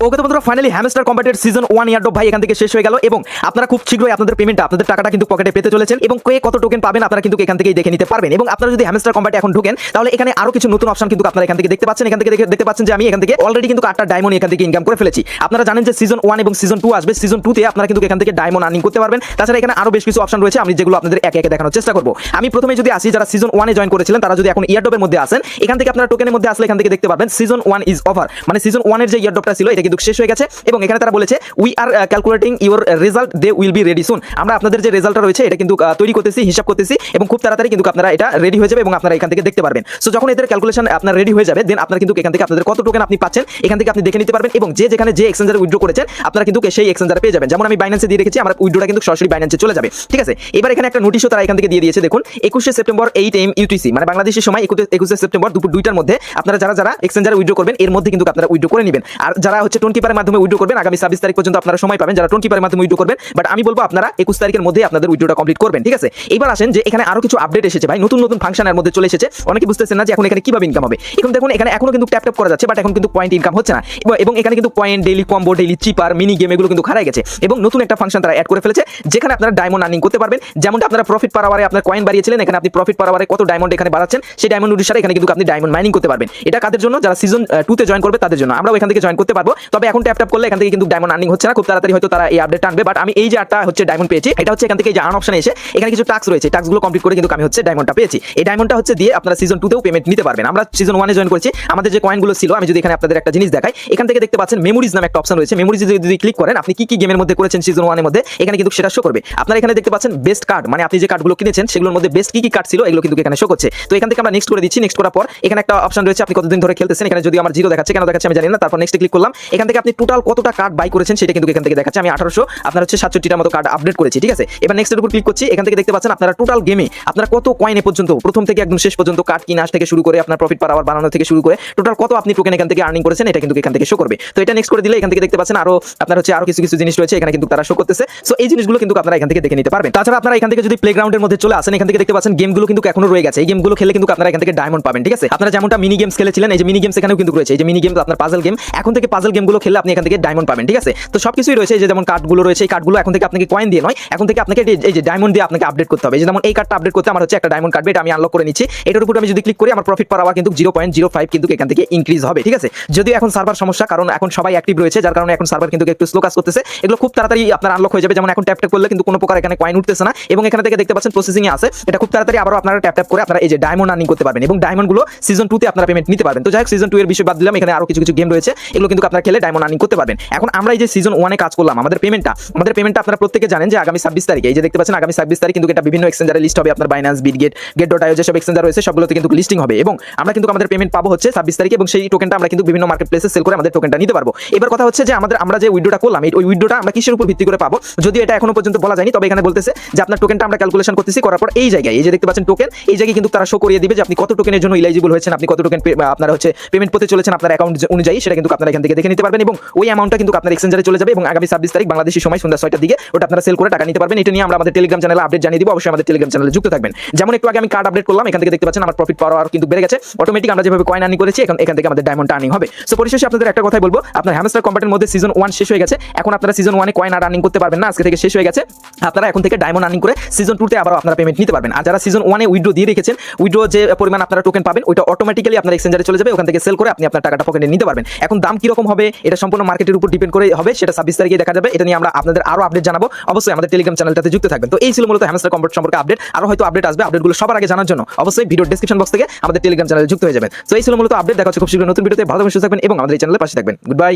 ওকে তো বন্ধুরা finally hamster কম্বাটের সিজন ওয়ান ইয়ার ভাই এখান থেকে শেষ হয়ে গেল এবং আপনারা খুব শীঘ্রই আপনাদের পেমেন্টটা আপনাদের টাকাটা কিন্তু পকেটে পেতে চলেছেন এবং কে কত টোকেন পাবেন আপনারা কিন্তু এখান থেকেই দেখে নিতে পারবেন। এবং আপনারা যদি হ্যামস্টার কম্বাটে এখন ঢুকেন, তাহলে এখানে আরও কিছু নতুন অপশন কিন্তু আপনারা এখান থেকে দেখতে পাচ্ছেন। এখান থেকে দেখে- দেখতে পাচ্ছেন যে আমি এখান থেকে অলরেডি কিন্তু আটটা ডায়মন্ড এখান থেকে ইনকাম করে ফেলেছি। আপনারা জানেন যে সিজন ওয়ান এবং সিজন টু আসবে। সিজন টুতে আপনারা কিন্তু এখান থেকে ডায়মন্ড আর্নিং করতে পারবেন। তাছাড়া এখানে আরও বেশ কিছু অপশন রয়েছে। আমি যেগুলো আপনাদের একে একে দেখানোর চেষ্টা করব। আমি প্রথমে যদি আসি, যারা সিজন ওয়ানে জয়েন করেছিলেন, তারা যদি এখন ইয়ারডপের মধ্যে আসেন, এখান থেকে আপনারা টোকেনের মধ্যে আসলে এখান থেকে দেখতে পারবেন সিজন ওয়ান ইজ ওভার মানে সিজন ওয়ানের যে ইয়ারডপটা ছিল এটা কিন্তু শেষ হয়ে গেছে এবং এখানে তারা বলেছে we are calculating your result they will be ready soon আমরা আপনাদের যে রেজাল্টটা রয়েছে এটা কিন্তু আহ, তৈরি করতেছি হিসাব করতেছি এবং খুব তাড়াতাড়ি কিন্তু আপনারা এটা রেডি হয়ে যাবে এবং আপনারা এখান থেকে দেখতে পারবেন। সো যখন এদের ক্যালকুলেশন আপনার রেডি হয়ে যাবে দেন আপনারা কিন্তু এখান থেকে আপনাদের কত টোকেন আপনি পাচ্ছেন এখান থেকে আপনি দেখে নিতে পারবেন এবং যে যেখানে যে এক্সচেঞ্জারে উইথড্র করেছেন আপনারা কিন্তু সেই এক্সচেঞ্জারে পেয়ে যাবেন। যেমন আমি বাইন্যান্সে দিয়ে রেখেছি আমার উইথড্রটা কিন্তু সরাসরি বাইন্যান্সে চলে যাবে। ঠিক আছে? এবার এখানে একটা নোটিশও তারা এখান থেকে দিয়ে দিয়েছে দেখুন একুশে সেপ্টেম্বর এইট এম ইউটিসি মানে বাংলাদেশের সময় একুশে সেপ্টেম্বর দুপুর দুইটার মধ্যে আপনারা যারা যারা এক্সচেঞ্জারে উইথড্র করবেন এর মধ্যে কিন্তু আপনারা উইড্রো করে নেবেন। আর যারা হচ্ছে টোন কিপারের মাধ্যমে উইথড্র করবেন। আগামী ছাব্বিশ তারিখ পর্যন্ত আপনারা সময় পাবেন যারা টোন কিপারের মাধ্যমে উইথড্র করবেন। বাট আমি বলব আপনারা একুশ তারিখের মধ্যে আপনাদের উইথড্রটা কমপ্লিট করবেন, ঠিক আছে? এবার আসেন যে এখানে আরও কিছু আপডেট এসেছে ভাই। নতুন নতুন ফাংশনের মধ্যে চলে এসেছে। অনেকে বুঝতেছেন না যে এখন এখানে কীভাবে ইনকাম হবে। এখন দেখুন, এখানে এখনও কিন্তু ট্যাপ ট্যাপ করা যাচ্ছে বাট এখন কিন্তু পয়েন্ট ইনকাম হচ্ছে না। এবং- এখানে কিন্তু point daily combo daily cipher mini game এগুলো কিন্তু হারাই গেছে। এবং নতুন একটা ফাংশন তারা অ্যাড করে ফেলেছে, যেখানে আপনারা ডায়মন্ড আর্নিং করতে পারবেন। যেমনটা আপনারা প্রফিট পার আওয়ারে আপনার কয়েন বাড়িয়েছিলেন, এখানে আপনি প্রফিট পার কত ডায়মন্ড এখানে বাড়াচ্ছেন, সেই ডায়মন্ড অনুসারে এখানে কিন্তু আপনি ডায়মন্ড মাইনিং করতে পারবেন। এটা কাদের জন্য? যারা সিজন টুতে জয়েন করবে, তাদের জন্য। আমরাও এখান থেকে জয়েন করতে পারব। তবে এখন ট্যাপ ট্যাপ করলে এখান থেকে কিন্তু ডায়মন্ড আর্নিং হচ্ছে না, খুব তাড়াতাড়ি হয়তো তারা এই আপডেট আনবে বাট আমি এই যে আটটা হচ্ছে ডায়মন্ড পেয়েছি, এটা হচ্ছে এখান থেকে যে আর্ন অপশনে এসে, এখানে কিছু টাস্ক রয়েছে টাস্কগুলো কমপ্লিট করে কিন্তু আমি হচ্ছে ডায়মন্ডটা পেয়েছি। এই ডায়মন্ডটা হচ্ছে দিয়ে আপনারা সিজন টুতেও পেমেন্ট নিতে পারবেন। আমরা সিজন ওয়ানে জয়েন করেছি, আমাদের যে কয়েনগুলো ছিল, আমি যদি এখানে আপনাদের একটা জিনিস দেখাই, এখান থেকে দেখতে পাচ্ছেন মেমোরিজ নামে একটা অপশন রয়েছে। মেমোরিজ যদি ক্লিক করেন, আপনি কি কি গেমের মধ্যে করেছেন সিজন ওয়ানের মধ্যে, এখানে কিন্তু সেটা শো করবে। আপনারা এখানে দেখতে পাচ্ছেন বেস্ট কার্ড মানে আপনি যে কার্ডগুলো কিনেছেন, সেগুলোর মধ্যে বেস্ট কি কি কার্ড ছিল, এগুলো কিন্তু এখানে শো করছে। তো এখান থেকে আমরা নেক্সট করে দিচ্ছি নেক্সট করার পর এখানে একটা অপশন রয়েছে, আপনি কতদিন ধরে খেলতেছেন, এখানে যদি আমার জিরো দেখাচ্ছে, কেন দেখাচ্ছে আমি জানি না, তারপর নেক্সট ক্লিক করলাম এখান থেকে আপনি টোটাল কতটা কার্ড বাই করেছেন সেটা কিন্তু এখান থেকে দেখাচ্ছে আমি আঠারোশো আপনার হচ্ছে সাতষট্টিটার মতো কার্ড আপডেট করেছি ঠিক আছে এবার নেক্সটের উপর ক্লিক করছি এখান থেকে দেখতে পাচ্ছেন আপনারা টোটাল গেমে আপনারা কত কয়েনে পর্যন্ত প্রথম থেকে একদম শেষ পর্যন্ত কার্ড কিনা থেকে শুরু করে আপনার প্রফিট পার আওয়ার বানানো থেকে শুরু করে টোটাল কত আপনি টোকেন এখান থেকে আর্নিং করেছেন এটা কিন্তু এখান থেকে শো করবে তো এটা নেক্সট করে দিলে এখান থেকে দেখতে পাচ্ছেন আরও আপনার হচ্ছে আরও কিছু কিছু জিনিস রয়েছে এখানে কিন্তু তারা শো করতেছে সো এই জিনিসগুলো কিন্তু আপনারা এখান থেকে দেখে নিতে পারবেন তাছাড়া আপনারা এখান থেকে যদি প্লেগ্রাউন্ডের মধ্যে চলে আসেন এখান থেকে দেখতে পাচ্ছেন গেমগুলো কিন্তু এখনও রয়ে গেছে এই গেমগুলো খেলে কিন্তু আপনারা এখান থেকে ডায়মন্ড পাবেন ঠিক আছে আপনারা যেমনটা মিনি গেমস খেলেছিলেন এই যে মিনি গেমস এখানেও কিন্তু রয়েছে এই যে মিনি গেমস আপনার পাজল গেম এখন থেকে পাজল গেমগুলো খেলে আপনি এখান থেকে ডায়মন্ড পাবেন, ঠিক আছে? তো সবকিছুই রয়েছে এই যে যেমন কার্ডগুলো রয়েছে, এই কার্ডগুলো এখন থেকে আপনাকে কয়েন দিয়ে নয়, এখন থেকে আপনাকে এই- যে ডায়মন্ড দিয়ে আপনাকে আপডেট করতে হবে। যে যেমন এই কার্ডটা আপডেট করতে আমার হচ্ছে একটা ডায়মন্ড কার্ড এটা আমি আনলক করে নিচ্ছি। এটার উপর আমি যদি ক্লিক করি, আমার প্রফিট পার আওয়ার কিন্তু জিরো পয়েন্ট জিরো ফাইভ কিন্তু এখান থেকে ইনক্রিজ হবে, ঠিক আছে? যদিও এখন সার্ভার সমস্যা, কারণ এখন সবাই অ্যাক্টিভ রয়েছে, যার কারণে এখন সার্ভার কিন্তু একটু স্লো কাজ করতেছে। এগুলো খুব তাড়াতাড়ি আপনার আনলক হয়ে যাবে, যেমন এখন ট্যাপ ট্যাপ করলে কিন্তু কোনো প্রকার এখানে কয়েন উঠতেছে না। এবং এখানে থেকে দেখতে পাচ্ছেন প্রসেসিং এ আছে, এটা খুব তাড়াতাড়ি আবারও আপনারা ট্যাপ ট্যাপ করে আপনারা এই যে ডায়মন্ড আর্নিং করতে পারবেন। এবং ডায়মন্ডগুলো সিজন টুতে আপনারা পেমেন্ট নিতে পারবেন। তো যাই হোক সিজন টু এর বিষয় বাদ দিলাম, এখানে আরও কিছু কিছু গেম রয়েছে। এগুলো কিন্তু আপনারা খেলে ডায়মন্ড আর্নিং করতে পারবেন। এখন আমরা এই যে সিজন ওয়ানে কাজ করলাম, আমাদের পেমেন্টটা আমাদের পেমেন্টটা আপনারা প্রত্যেকে জানেন যে আগামী ছাব্বিশ তারিখে, এই যে দেখতে পাচ্ছেন আগামী ছাব্বিশ তারিখ কিন্তু এটা বিভিন্ন এক্সচেঞ্জারে লিস্ট হবে, আপনার Binance Bitget gate dot io যেসব এক্সচেঞ্জার রয়েছে, সবগুলোতে কিন্তু লিস্টিং হবে এবং আমরা কিন্তু আমাদের পেমেন্ট পাবো হচ্ছে ছাব্বিশ তারিখে এবং সেই টোকেনটা আমরা কিন্তু বিভিন্ন মার্কেট প্লেসে সেল করে আমাদের টোকেনটা নিতে পারব। এবার কথা হচ্ছে যে আমাদের, আমরা যে উইডোটা করলাম ওই উইডোটা আমরা কিসের উপর ভিত্তি করে পাবো? যদিও এটা এখনও পর্যন্ত বলা যায়নি, তবে এখানে বলতেছে যে আপনার টোকেনটা আমরা ক্যালকুলেশন করতেছি, করার পর এই জায়গায়, এই যে দেখতে পাচ্ছেন টোকেন এই জায়গায় কিন্তু তারা শো করিয়ে দিবে যে আপনি কত টোকেনের জন্য ইলাইজিবল হয়েছেন, আপনি কত টোকেন আপনার হচ্ছে পেমেন্ট পেতে চলেছেন, আপনার অ্যাকাউন্ট অনুযায়ী, সেটা কিন্তু আপনারা এখান থেকে দেখে পারবেন এবং ওই অ্যামাউন্টটা কিন্তু আপনার এক্সচেঞ্জারে চলে যাবে এবং আগামী ছাব্বিশ তারিখ বাংলাদেশি সময় সন্ধ্যা ছয়টার দিকে ওটা আপনারা সেল করে টাকা নিতে পারবেন। এটা নিয়ে আমরা আমাদের টেলিগ্রাম চ্যানেলে আপডেট জানিয়ে দিব। অবশ্যই আমাদের টেলিগ্রাম চ্যানেলে যুক্ত থাকবেন। যেমন একটু আগে আমি কার্ড আপডেট করলাম, এখান থেকে দেখতে পাচ্ছেন আমার প্রফিট পাওয়ার কিন্তু বেড়ে গেছে। অটোমেটিক আমরা যেভাবে কয়েন আর্নিং করেছি, এখন এখান থেকে আমাদের ডায়মন্ড আর্নিং হবে। সো পরিশেষে আপনাদের একটা কথাই বলব। আপনার হ্যামস্টার কম্পার্টের মধ্যে সিজন ওয়ান শেষ হয়ে গেছে। এখন আপনারা সিজন ওয়ানে কয়েন আর আর্নিং করতে পারবেন না। আজকে থেকে শেষ হয়ে গেছে। আপনারা এখন থেকে ডায়মন্ড আর্নিং করে সিজন টুতে আবার আপনারা পেমেন্ট নিতে পারবেন। আর যারা সিজন ওয়ানে উইড্রো দিয়ে রেখেছেন উইড্রো যে পরিমাণ আপনারা টোকেন পাবেন, ওইটা অটোমেটিক্যালি আপনার এক্সচেঞ্জারে চলে যাবে। ওখান থেকে সেল করে আপনি আপনার টাকাটা পকেটে নিতে পারবেন। এখন দাম কীরকম হবে? এটা সম্পূর্ণ মার্কেটের উপর ডিপেন্ড করে হবে, সেটা ছাব্বিশ তারিখে দেখা যাবে। এটা নিয়ে আমরা আপনাদের আরও আপডেট জানাব। অবশ্যই আমাদের টেলিগ্রাম চ্যানেলটাতে যুক্ত থাকবেন। তো এই ছিল মূলত হ্যামস্টার কম্পোর্ট সম্পর্কে আপডেট আরও হয়তো আপডেট আসবে আপডেটগুলো সবার আগে জানার জন্য অবশ্যই ভিডিও ডিসক্রিপশন বক্স থেকে আমাদের টেলিগ্রাম চ্যানেলে যুক্ত হয়ে যাবেন। তো এই ছিল মূলত আপডেট দেখা হচ্ছে খুব শীঘ্রই নতুন ভিডিওতে ভালো সুস্থ থাকবেন এবং আমাদের এই চ্যানেলের পাশে থাকবেন। Good bye